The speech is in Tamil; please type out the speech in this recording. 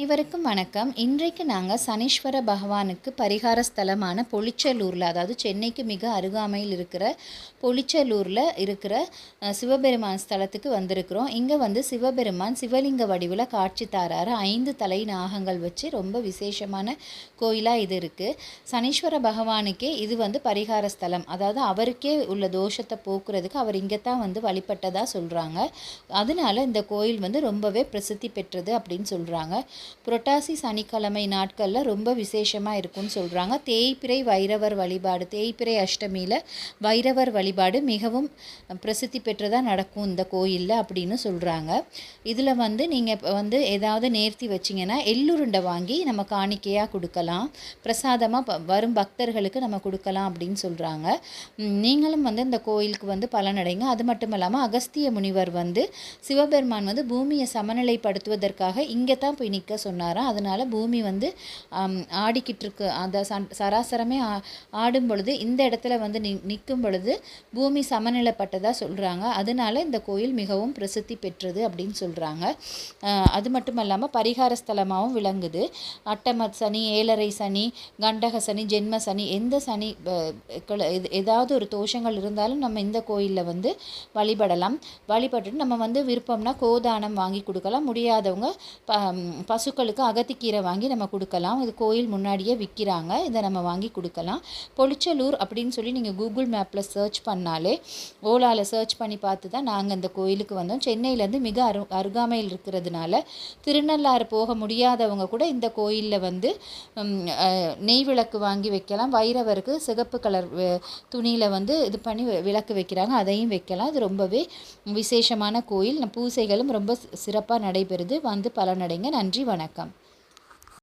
அனைவருக்கும் வணக்கம். இன்றைக்கு நாங்கள் சனீஸ்வர பகவானுக்கு பரிகார ஸ்தலமான பொலிச்சலூரில் அதாவது சென்னைக்கு மிக அருகாமையில் இருக்கிற பொலிச்சலூரில் இருக்கிற சிவபெருமான் ஸ்தலத்துக்கு வந்திருக்கிறோம். இங்கே வந்து சிவபெருமான் சிவலிங்க வடிவில் காட்சி தாராரு. ஐந்து தலை நாகங்கள் வச்சு ரொம்ப விசேஷமான கோயிலாக இது இருக்குது சனீஸ்வர பகவானுக்கே இது வந்து பரிகார ஸ்தலம். அதாவது அவருக்கே உள்ள தோஷத்தை போக்குறதுக்கு அவர் இங்கே தான் வந்து வழிபட்டதாக சொல்கிறாங்க அதனால இந்த கோயில் வந்து ரொம்பவே பிரசித்தி பெற்றது அப்படின்னு சொல்கிறாங்க புரட்டாசி சனிக்கிழமை நாட்களில் ரொம்ப விசேஷமாக இருக்கும்னு சொல்கிறாங்க தேய்பிறை வைரவர் வழிபாடு தேய்பிறை அஷ்டமியில் வைரவர் வழிபாடு மிகவும் பிரசித்தி பெற்றதாக நடக்கும் இந்த கோயிலில் அப்படின்னு சொல்கிறாங்க இதில் வந்து நீங்கள் இப்போ வந்து ஏதாவது நேர்த்தி வச்சிங்கன்னா எள்ளுருண்டை வாங்கி நம்ம காணிக்கையாக கொடுக்கலாம். பிரசாதமாக வரும் பக்தர்களுக்கு நம்ம கொடுக்கலாம் அப்படின்னு சொல்கிறாங்க நீங்களும் வந்து இந்த கோயிலுக்கு வந்து பலனடைங்க. அது மட்டும் இல்லாமல் அகஸ்திய முனிவர் வந்து சிவபெருமான் வந்து பூமியை சமநிலைப்படுத்துவதற்காக இங்கே தான் போய் நிற்க சொன்னாராம். அதனால் பூமி வந்து ஆடிக்கிட்டு இருக்கு அந்த சன் சராசரமே ஆ- ஆடும் பொழுது இந்த இடத்துல வந்து நி நிற்கும் பொழுது பூமி சமநிலைப்பட்டதாக சொல்கிறாங்க அதனால இந்த கோயில் மிகவும் பிரசித்தி பெற்றது அப்படின்னு சொல்கிறாங்க அது மட்டும் இல்லாமல் பரிகார ஸ்தலமாகவும் விளங்குது. அட்டமத் சனி ஏழரை சனி கண்டக சனி ஜென்ம சனி எந்த சனி ஏதாவது ஒரு தோஷங்கள் இருந்தாலும் நம்ம இந்த கோயிலில் வந்து வழிபடலாம். வழிபட்டு நம்ம வந்து விருப்பம்னா கோதானம் வாங்கி கொடுக்கலாம். முடியாதவங்க ப பசுக்களுக்கு அகத்திக்கீரை வாங்கி நம்ம கொடுக்கலாம். இது கோயில் முன்னாடியே விற்கிறாங்க இதை நம்ம வாங்கி கொடுக்கலாம். பொலிச்சலூர் அப்படின்னு சொல்லி நீங்கள் கூகுள் மேப்பில் சர்ச் பண்ணாலே ஓலாவில் சர்ச் பண்ணி பார்த்து தான் நாங்கள் அந்த கோயிலுக்கு வந்தோம். சென்னையிலேருந்து மிக அரு அருகாமையில் இருக்கிறதுனால திருநள்ளாறு போக முடியாதவங்க கூட இந்த கோயிலில் வந்து நெய் விளக்கு வாங்கி வைக்கலாம். வைரவருக்கு சிகப்பு கலர் துணியில் வந்து இது பண்ணி விளக்கு வைக்கிறாங்க. அதையும் வைக்கலாம். இது ரொம்பவே விசேஷமான கோயில். பூசைகளும் ரொம்ப சிறப்பாக நடைபெறுது. வந்து பலனடைங்க. நன்றி. வணக்கம்.